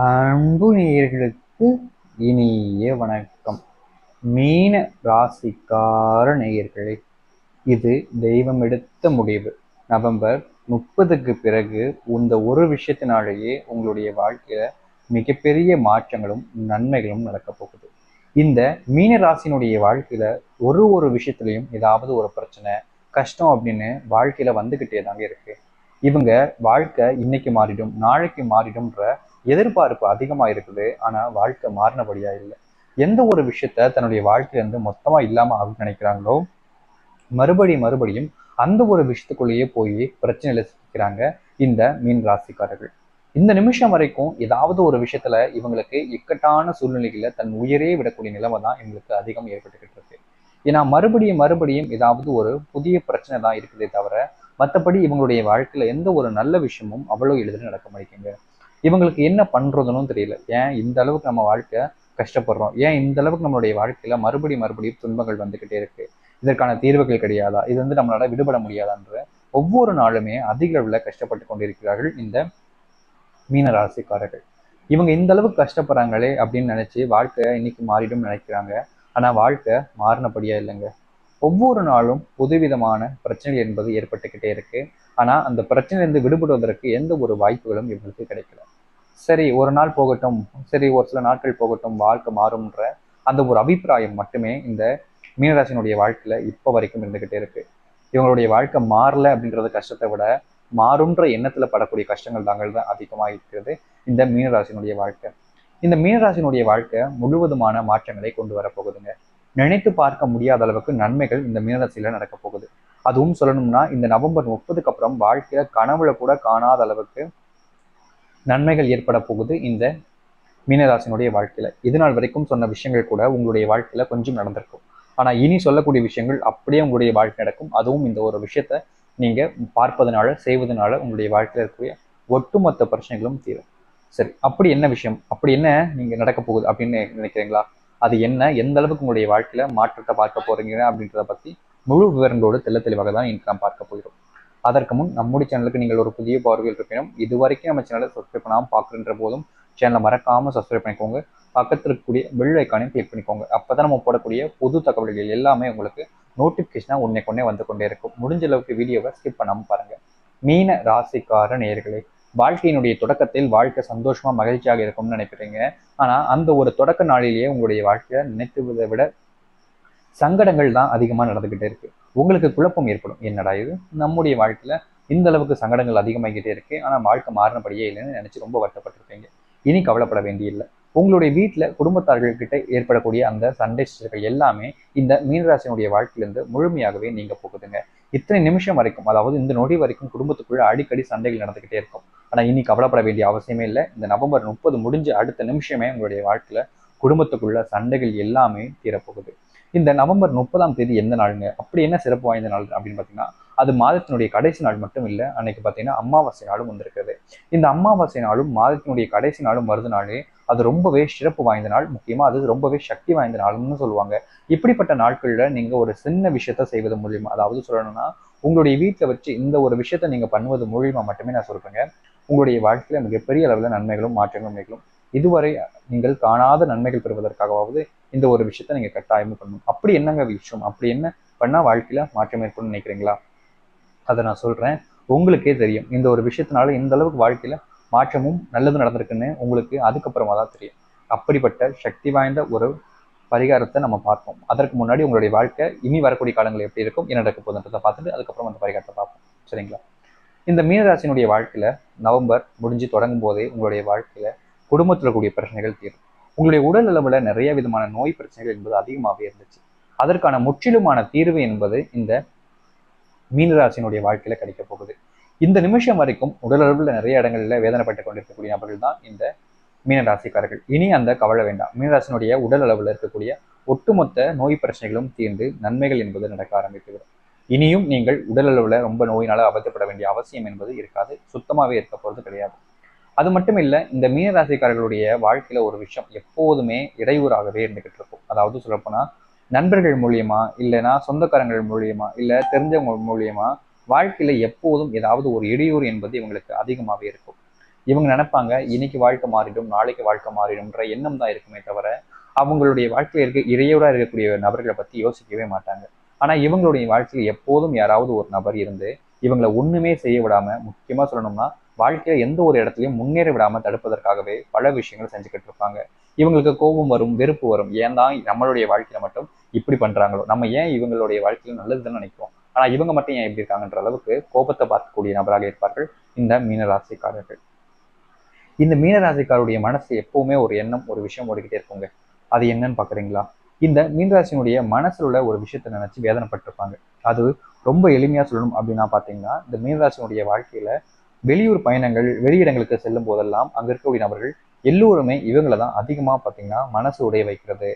அன்பு நேயர்களுக்கு இனிய வணக்கம். மீன ராசிக்கார நேயர்களே இது தெய்வம் எடுத்த முடிவு. நவம்பர் முப்பதுக்கு பிறகு இந்த ஒரு விஷயத்தினாலேயே உங்களுடைய வாழ்க்கையில மிகப்பெரிய மாற்றங்களும் நன்மைகளும் நடக்க போகுது. இந்த மீன ராசினுடைய வாழ்க்கையில ஒரு ஒரு விஷயத்திலையும் ஏதாவது ஒரு பிரச்சனை கஷ்டம் அப்படின்னு வாழ்க்கையில வந்துகிட்டே தாங்க இருக்கு. இவங்க வாழ்க்கை இன்னைக்கு மாறிடும் நாளைக்கு மாறிடும்ன்ற எதிர்பார்ப்பு அதிகமாக இருக்குது ஆனால் வாழ்க்கை மாறினபடியா இல்லை. எந்த ஒரு விஷயத்த தன்னுடைய வாழ்க்கையிலேருந்து மொத்தமாக இல்லாமல் இல்லாம நினைக்கிறாங்களோ மறுபடியும் மறுபடியும் அந்த ஒரு விஷயத்துக்குள்ளேயே போய் பிரச்சனையில சிக்கிறாங்க இந்த மீன் ராசிக்காரர்கள். இந்த நிமிஷம் வரைக்கும் ஏதாவது ஒரு விஷயத்துல இவங்களுக்கு இக்கட்டான சூழ்நிலைகளில் தன் உயிரே விடக்கூடிய நிலைமை தான் இவங்களுக்கு அதிகம் ஏற்பட்டுக்கிட்டு இருக்கு. ஏன்னா மறுபடியும் மறுபடியும் ஏதாவது ஒரு புதிய பிரச்சனை தான் இருக்குதே தவிர மற்றபடி இவங்களுடைய வாழ்க்கையில எந்த ஒரு நல்ல விஷயமும் அவ்வளோ எளிதில் நடக்க மாட்டேங்குங்க இவங்களுக்கு என்ன பண்றதுன்னு தெரியல. ஏன் இந்த அளவுக்கு நம்ம வாழ்க்கை கஷ்டப்படுறோம்? ஏன் இந்த அளவுக்கு நம்மளுடைய வாழ்க்கையில மறுபடியும் மறுபடியும் துன்பங்கள் வந்துகிட்டே இருக்கு? இதற்கான தீர்வுகள் கிடையாதா? இது வந்து நம்மளால விடுபட முடியாதான்ற ஒவ்வொரு நாளுமே அதிக அளவில் கஷ்டப்பட்டு கொண்டிருக்கிறார்கள் இந்த மீன ராசிக்காரர்கள். இவங்க இந்த அளவுக்கு கஷ்டப்படுறாங்களே அப்படின்னு நினைச்சு வாழ்க்கை இன்னைக்கு மாறிடும் நினைக்கிறாங்க. ஆனா வாழ்க்கை மாறினபடியா இல்லைங்க. ஒவ்வொரு நாளும் புதுவிதமான பிரச்சனை என்பது ஏற்பட்டுக்கிட்டே இருக்கு. ஆனா அந்த பிரச்சனையிலிருந்து விடுபடுவதற்கு எந்த ஒரு வாய்ப்புகளும் இவங்களுக்கு கிடைக்கல. சரி ஒரு நாள் போகட்டும் சரி ஒரு சில நாட்கள் போகட்டும் வாழ்க்கை மாறும்ன்ற அந்த ஒரு அபிப்பிராயம் மட்டுமே இந்த மீனராசினுடைய வாழ்க்கையில இப்போ வரைக்கும் இருந்துகிட்டே இருக்கு. இவங்களுடைய வாழ்க்கை மாறல அப்படின்றது கஷ்டத்தை விட மாறுன்ற எண்ணத்துல படக்கூடிய கஷ்டங்கள் தாங்கள் தான் அதிகமாக இருக்கிறது இந்த மீனராசினுடைய வாழ்க்கை. இந்த மீனராசினுடைய வாழ்க்கை முழுவதுமான மாற்றங்களை கொண்டு வரப்போகுதுங்க நினைத்து பார்க்க முடியாத அளவுக்கு நன்மைகள் இந்த மீனராசியில நடக்க போகுது. அதுவும் சொல்லணும்னா இந்த நவம்பர் முப்பதுக்கு அப்புறம் வாழ்க்கையில கனவுல கூட காணாத அளவுக்கு நன்மைகள் ஏற்பட போகுது இந்த மீனராசினுடைய வாழ்க்கையில. இது நாள் வரைக்கும் சொன்ன விஷயங்கள் கூட உங்களுடைய வாழ்க்கையில கொஞ்சம் நடந்திருக்கும். ஆனா இனி சொல்லக்கூடிய விஷயங்கள் அப்படியே உங்களுடைய வாழ்க்கை நடக்கும். அதுவும் இந்த ஒரு விஷயத்த நீங்க பார்ப்பதனால செய்வதனால உங்களுடைய வாழ்க்கையில இருக்கக்கூடிய ஒட்டுமொத்த பிரச்சனைகளும் தீரும். சரி அப்படி என்ன விஷயம்? அப்படி என்ன நீங்க நடக்க போகுது அப்படின்னு நினைக்கிறீங்களா? அது என்ன? எந்த அளவுக்கு உங்களுடைய வாழ்க்கையில மாற்றத்தை பார்க்க போறீங்க அப்படின்றத பத்தி முழு விவரங்களோடு தெல்ல தெளிவாக தான் இன்று நாம் பார்க்க போகிறோம். அதற்கு முன் நம்முடைய சேனலுக்கு நீங்கள் ஒரு புதிய பார்வையில் இருப்பினும் இது வரைக்கும் நம்ம சேனலை சப்ஸ்கிரைப் பண்ணாமல் பார்க்குறன்ற போதும் சேனலை மறக்காமல் சப்ஸ்கிரைப் பண்ணிக்கோங்க. பக்கத்தில் இருக்கக்கூடிய பெல் ஐக்கானையும் கிளிக் பண்ணிக்கோங்க. அப்பதான் நம்ம போடக்கூடிய புது தகவல்கள் எல்லாமே உங்களுக்கு நோட்டிஃபிகேஷனாக உன்னை கொண்டே வந்து கொண்டே இருக்கும். முடிஞ்ச அளவுக்கு வீடியோவை ஸ்கிப் பண்ணாமல் பாருங்கள் மீன ராசிக்கார நேயர்களே வாழ்க்கையினுடைய தொடக்கத்தில் வாழ்க்கை சந்தோஷமாக மகிழ்ச்சியாக இருக்கும்னு நினைக்கிறீங்க. ஆனால் அந்த ஒரு தொடக்க நாளிலேயே உங்களுடைய வாழ்க்கையை நினைத்துவதை விட சங்கடங்கள் தான் அதிகமாக நடந்துக்கிட்டே இருக்குது உங்களுக்கு குழப்பம் ஏற்படும். என்னடா இது? நம்முடைய வாழ்க்கையில் இந்த அளவுக்கு சங்கடங்கள் அதிகமாகிக்கிட்டே இருக்கு. ஆனால் வாழ்க்கை மாறினபடியே இல்லைன்னு நினச்சி ரொம்ப வருத்தப்பட்டிருப்பீங்க. இனி கவலைப்பட வேண்டியில்லை. உங்களுடைய வீட்டில் குடும்பத்தார்கள்கிட்ட ஏற்படக்கூடிய அந்த சண்டை சச்சரவுகள் எல்லாமே இந்த மீனராசினுடைய வாழ்க்கையிலேருந்து முழுமையாகவே நீங்கள் போகுதுங்க. இத்தனை நிமிஷம் வரைக்கும் அதாவது இந்த நொடி வரைக்கும் குடும்பத்துக்குள்ள அடிக்கடி சண்டைகள் நடந்துக்கிட்டே இருக்கும். ஆனால் இனி கவலைப்பட வேண்டிய அவசியமே இல்லை. இந்த நவம்பர் முப்பது முடிஞ்ச அடுத்த நிமிஷமே உங்களுடைய வாழ்க்கையில் குடும்பத்துக்குள்ள சண்டைகள் எல்லாமே தீரப்போகுது. இந்த நவம்பர் முப்பதாம் தேதி எந்த நாளுங்க? அப்படி என்ன சிறப்பு வாய்ந்த நாள் அப்படின்னு பார்த்தீங்கன்னா அது மாதத்தினுடைய கடைசி நாள் மட்டும் இல்லை அன்னைக்கு பார்த்தீங்கன்னா அமாவாசை நாளும் வந்திருக்கிறது. இந்த அமாவாசை நாளும் மாதத்தினுடைய கடைசி நாளும் வருதுனாலே அது ரொம்பவே சிறப்பு வாய்ந்த நாள். முக்கியமாக அது ரொம்பவே சக்தி வாய்ந்த நாள்னு சொல்லுவாங்க. இப்படிப்பட்ட நாட்களில் நீங்கள் ஒரு சின்ன விஷயத்த செய்வது மூலியமா அதாவது சொல்லணும்னா உங்களுடைய வீட்டில் வச்சு இந்த ஒரு விஷயத்த நீங்கள் பண்ணுவது மூலியமா மட்டுமே நான் சொல்கிறேங்க உங்களுடைய வாழ்க்கையில் மிகப்பெரிய அளவில் நன்மைகளும் மாற்றங்களும் நிகழும் இதுவரை நீங்கள் காணாத நன்மைகள் பெறுவதற்காகவாவது இந்த ஒரு விஷயத்த நீங்க கட்டாயமும் பண்ணணும். அப்படி என்னங்க விஷயம்? அப்படி என்ன பண்ணா வாழ்க்கையில மாற்றம் ஏற்படும் நினைக்கிறீங்களா? அதை நான் சொல்றேன். உங்களுக்கே தெரியும். இந்த ஒரு விஷயத்தினால இந்த அளவுக்கு வாழ்க்கையில மாற்றமும் நல்லது நடந்திருக்குன்னு உங்களுக்கு அதுக்கப்புறமா தான் தெரியும். அப்படிப்பட்ட சக்தி வாய்ந்த ஒரு பரிகாரத்தை நம்ம பார்ப்போம். அதற்கு முன்னாடி உங்களுடைய வாழ்க்கை இனி வரக்கூடிய காலங்கள் எப்படி இருக்கும் என்ன நடக்க போகுதுன்றதை பார்த்துட்டு அதுக்கப்புறம் அந்த பரிகாரத்தை பார்ப்போம். சரிங்களா? இந்த மீனராசினுடைய வாழ்க்கையில நவம்பர் முடிஞ்சு தொடங்கும் போதே உங்களுடைய வாழ்க்கையில குடும்பத்தில் கூடிய பிரச்சனைகள் தீரும். உங்களுடைய உடல் அளவில் நிறைய விதமான நோய் பிரச்சனைகள் என்பது அதிகமாகவே இருந்துச்சு. அதற்கான முற்றிலுமான தீர்வு என்பது இந்த மீனராசினுடைய வாழ்க்கையில கிடைக்க போகுது. இந்த நிமிஷம் வரைக்கும் உடல் அளவில் நிறைய இடங்கள்ல வேதனைப்பட்டு கொண்டிருக்கக்கூடிய நபர்கள் தான் இந்த மீனராசிக்காரர்கள். இனி அந்த கவலை வேண்டாம். மீனராசினுடைய உடல் அளவில் இருக்கக்கூடிய ஒட்டுமொத்த நோய் பிரச்சனைகளும் தீர்ந்து நன்மைகள் என்பது நடக்க ஆரம்பித்துவிடும் இனியும் நீங்கள் உடல் அளவில் ரொம்ப நோயினால் அவதிப்பட வேண்டிய அவசியம் என்பது இருக்காது. சுத்தமாகவே இருக்க போகிறது கிடையாது. அது மட்டும் இல்லை இந்த மீனராசிக்காரர்களுடைய வாழ்க்கையில ஒரு விஷயம் எப்போதுமே இடையூறாகவே இருந்துகிட்டு இருக்கும். அதாவது சொல்லப்போனா நண்பர்கள் மூலியமா இல்லைன்னா சொந்தக்காரங்கள் மூலியமா இல்லை தெரிஞ்சவங்க மூலியமா வாழ்க்கையில எப்போதும் ஏதாவது ஒரு இடையூறு என்பது இவங்களுக்கு அதிகமாகவே இருக்கும். இவங்க நினைப்பாங்க இன்னைக்கு வாழ்க்கை மாறிடும் நாளைக்கு வாழ்க்கை மாறிடும்ன்ற எண்ணம் தான் இருக்குமே தவிர அவங்களுடைய வாழ்க்கையில் இருக்க இறையோட இருக்கக்கூடிய நபர்களை பத்தி யோசிக்கவே மாட்டாங்க. ஆனா இவங்களுடைய வாழ்க்கையில் எப்போதும் யாராவது ஒரு நபர் இருந்து இவங்களை ஒண்ணுமே செய்ய விடாம முக்கியமா சொல்லணும்னா வாழ்க்கையில எந்த ஒரு இடத்துலையும் முன்னேற விடாம தடுப்பதற்காகவே பல விஷயங்கள் செஞ்சுக்கிட்டு இருப்பாங்க. இவங்களுக்கு கோபம் வரும் வெறுப்பு வரும். ஏன் தான் நம்மளுடைய வாழ்க்கையில மட்டும் இப்படி பண்றாங்களோ? நம்ம ஏன் இவங்களுடைய வாழ்க்கையில நல்லதுன்னு நினைக்கிறோம்? ஆனா இவங்க மட்டும் ஏன் எப்படி இருக்காங்கன்ற அளவுக்கு கோபத்தை பார்க்கக்கூடிய நபராக இருப்பார்கள் இந்த மீனராசிக்காரர்கள். இந்த மீனராசிக்காருடைய மனசு எப்பவுமே ஒரு எண்ணம் ஒரு விஷயம் ஓடிக்கிட்டே இருக்குங்க. அது என்னன்னு பாக்குறீங்களா? இந்த மீனராசினுடைய மனசுல உள்ள ஒரு விஷயத்தை நினைச்சு வேதனைப்பட்டிருப்பாங்க. அது ரொம்ப எளிமையா சொல்லணும் அப்படின்னா பாத்தீங்கன்னா இந்த மீனராசினுடைய வாழ்க்கையில வெளியூர் பயணங்கள் வெளியிடங்களுக்கு செல்லும் போதெல்லாம் அங்கே இருக்கக்கூடிய நபர்கள் எல்லோருமே இவங்களை தான் அதிகமாக பார்த்தீங்கன்னா மனசு உடைய வைக்கிறது.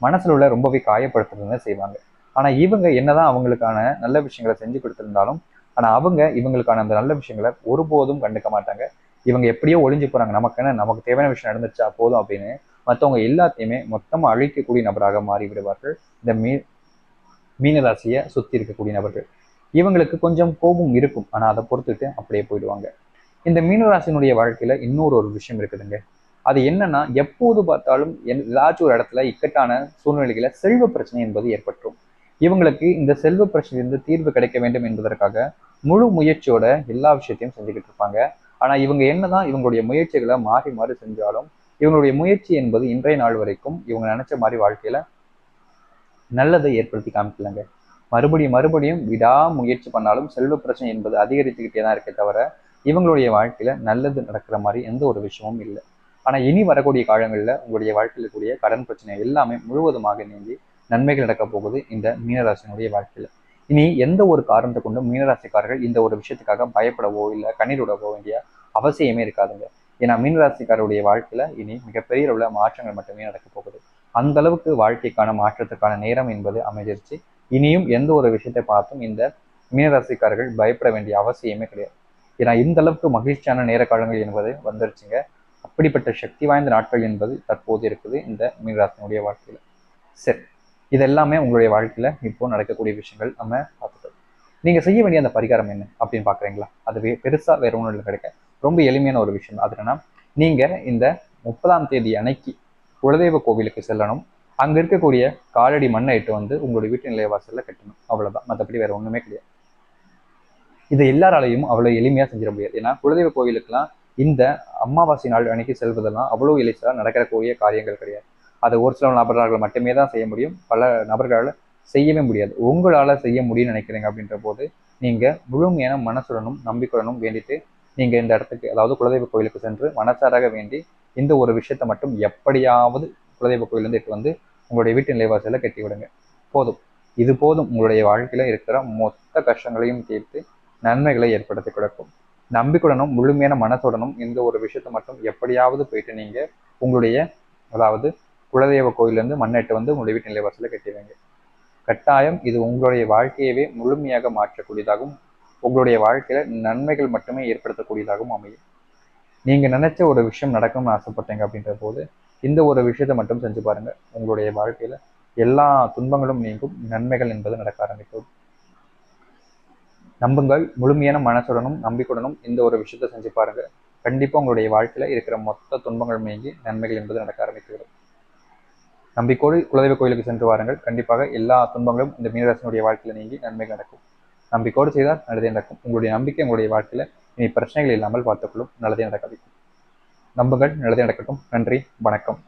மனசில் உள்ள ரொம்பவே காயப்படுத்துறதுன்னு செய்வாங்க. ஆனால் இவங்க என்னதான் அவங்களுக்கான நல்ல விஷயங்களை செஞ்சு கொடுத்துருந்தாலும் ஆனால் அவங்க இவங்களுக்கான அந்த நல்ல விஷயங்களை ஒருபோதும் கண்டுக்க மாட்டாங்க. இவங்க எப்படியோ ஒளிஞ்சு போகிறாங்க நமக்குன்னு நமக்கு தேவையான விஷயம் நடந்துச்சா போதும் அப்படின்னு மற்றவங்க எல்லாத்தையுமே மொத்தமாக அழிக்கக்கூடிய நபராக மாறி விடுவார்கள் இந்த மீ மீனராசியை சுற்றி இருக்கக்கூடிய நபர்கள். இவங்களுக்கு கொஞ்சம் கோபம் இருக்கும். ஆனால் அதை பொறுத்துட்டு அப்படியே போயிடுவாங்க. இந்த மீனராசினுடைய வாழ்க்கையில் இன்னொரு ஒரு விஷயம் இருக்குதுங்க. அது என்னன்னா எப்போது பார்த்தாலும் என்- ஏதாச்சும் ஒரு இடத்துல இக்கட்டான சூழ்நிலைகளை செல்வ பிரச்சனை என்பது ஏற்பட்டுரும். இவங்களுக்கு இந்த செல்வ பிரச்சனையிலிருந்து தீர்வு கிடைக்க வேண்டும் என்பதற்காக முழு முயற்சியோட எல்லா விஷயத்தையும் செஞ்சுக்கிட்டு இருப்பாங்க. ஆனால் இவங்க என்னதான் இவங்களுடைய முயற்சிகளை மாறி மாறி செஞ்சாலும் இவங்களுடைய முயற்சி என்பது இன்றைய நாள் வரைக்கும் இவங்க நினைச்ச மாதிரி வாழ்க்கையில நல்லதை ஏற்படுத்தி காமிக்கலங்க. மறுபடியும் மறுபடியும் விடா முயற்சி பண்ணாலும் செல்வ பிரச்சனை என்பது அதிகரித்துக்கிட்டே தான் இருக்கே தவிர இவங்களுடைய வாழ்க்கையில நல்லது நடக்கிற மாதிரி எந்த ஒரு விஷயமும் இல்லை. ஆனா இனி வரக்கூடிய காலங்களில் உங்களுடைய வாழ்க்கையில் கூடிய கடன் பிரச்சனை எல்லாமே முழுவதுமாக நீங்கி நன்மைகள் நடக்க போகுது இந்த மீனராசினுடைய வாழ்க்கையில. இனி எந்த ஒரு காரணத்தை கொண்டும் மீனராசிக்காரர்கள் இந்த ஒரு விஷயத்துக்காக பயப்படவோ இல்லை கண்ணீரிடவோ வேண்டிய அவசியமே இருக்காதுங்க. ஏன்னா மீனராசிக்காரருடைய வாழ்க்கையில இனி மிகப்பெரிய உள்ள மாற்றங்கள் மட்டுமே நடக்க போகுது. அந்த அளவுக்கு வாழ்க்கைக்கான மாற்றத்துக்கான நேரம் என்பது அமைஞ்சிருச்சு. இனியும் எந்த ஒரு விஷயத்தை பார்த்தும் இந்த மீனராசிக்காரர்கள் பயப்பட வேண்டிய அவசியமே கிடையாது. ஏன்னா இந்த அளவுக்கு மகிழ்ச்சியான நேர காலங்கள் என்பது வந்துருச்சுங்க. அப்படிப்பட்ட சக்தி வாய்ந்த நாட்கள் என்பது தற்போது இருக்குது இந்த மீனராசினுடைய வாழ்க்கையில். சரி இதெல்லாமே உங்களுடைய வாழ்க்கையில் இப்போ நடக்கக்கூடிய விஷயங்கள் நம்ம பார்த்துட்டோம். நீங்கள் செய்ய வேண்டிய அந்த பரிகாரம் என்ன அப்படின்னு பார்க்குறீங்களா? அது பெருசாக வேறு வேற ஒன்றும் கிடைக்க. ரொம்ப எளிமையான ஒரு விஷயம். அது என்னன்னா நீங்கள் இந்த முப்பதாம் தேதி அன்னைக்கு குலதெய்வ கோவிலுக்கு செல்லணும். அங்க இருக்கக்கூடிய காலடி மண்ணை இட்டு வந்து உங்களுடைய வீட்டு நிலையவாசல்ல கட்டணும். அவ்வளவுதான். மற்றபடி வேற ஒண்ணுமே கிடையாது. இதை எல்லாராலையும் அவ்வளவு எளிமையா செஞ்சிட முடியாது. ஏன்னா குலதெய்வ கோவிலுக்கெல்லாம் இந்த அமாவாசை நாள் அன்னைக்கு செல்வதெல்லாம் அவ்வளவு எளிச்சலாக நடக்கக்கூடிய காரியங்கள் கிடையாது. அதை ஒரு சில நபர்களால் மட்டுமே தான் செய்ய முடியும். பல நபர்களால் செய்யவே முடியாது. உங்களால் செய்ய முடியும்னு நினைக்கிறீங்க அப்படின்ற போது நீங்கள் முழுமையான மனசுடனும் நம்பிக்கையுடனும் வேண்டிட்டு நீங்கள் இந்த இடத்துக்கு அதாவது குலதெய்வ கோயிலுக்கு சென்று மனசாராக வேண்டி இந்த ஒரு விஷயத்தை மட்டும் எப்படியாவது குலதெய்வ கோயிலேருந்து இட்டு வந்து உங்களுடைய வீட்டு நிலைவாசல கட்டி விடுங்க போதும். இது போதும் உங்களுடைய வாழ்க்கையில இருக்கிற மொத்த கஷ்டங்களையும் தீர்த்து நன்மைகளை ஏற்படுத்தி கொடுக்கும். நம்பிக்கையுடனும் முழுமையான மனசுடனும் இந்த ஒரு விஷயத்தை மட்டும் எப்படியாவது போயிட்டு நீங்க உங்களுடைய அதாவது குலதெய்வ கோயிலேருந்து மண்ணெட்டு வந்து உங்களுடைய வீட்டு நிலைவாசல கட்டிடுவீங்க கட்டாயம் இது உங்களுடைய வாழ்க்கையவே முழுமையாக மாற்றக்கூடியதாகவும் உங்களுடைய வாழ்க்கையில நன்மைகள் மட்டுமே ஏற்படுத்தக்கூடியதாகவும் அமையும். நீங்க நினைச்ச ஒரு விஷயம் நடக்கணும்னு ஆசைப்பட்டீங்க அப்படின்ற போது இந்த ஒரு விஷயத்தை மட்டும் செஞ்சு பாருங்க. உங்களுடைய வாழ்க்கையில எல்லா துன்பங்களும் நீங்கும் நன்மைகள் என்பது நடக்க ஆரம்பிக்கும். நம்புங்கள் முழுமையான மனசுடனும் நம்பிக்கையுடனும் இந்த ஒரு விஷயத்தை செஞ்சு பாருங்க. கண்டிப்பா உங்களுடைய வாழ்க்கையில இருக்கிற மொத்த துன்பங்கள் நீங்கி நன்மைகள் என்பது நடக்க ஆரம்பிக்கிறது நம்பிக்கோடு குலதெய்வ கோயிலுக்கு சென்று வாருங்கள். கண்டிப்பாக எல்லா துன்பங்களும் இந்த மீனராசினுடைய வாழ்க்கையில நீங்கி நன்மைகள் நடக்கும். நம்பிக்கோடு செய்தால் நல்லதே நடக்கும். உங்களுடைய நம்பிக்கை உங்களுடைய வாழ்க்கையில இனி பிரச்சனைகள் இல்லாமல் பார்த்துக்கொள்ளும். நல்லதே நடக்க வைக்கும். நம்புங்கள் நல்லதே நடக்கட்டும். நன்றி வணக்கம்.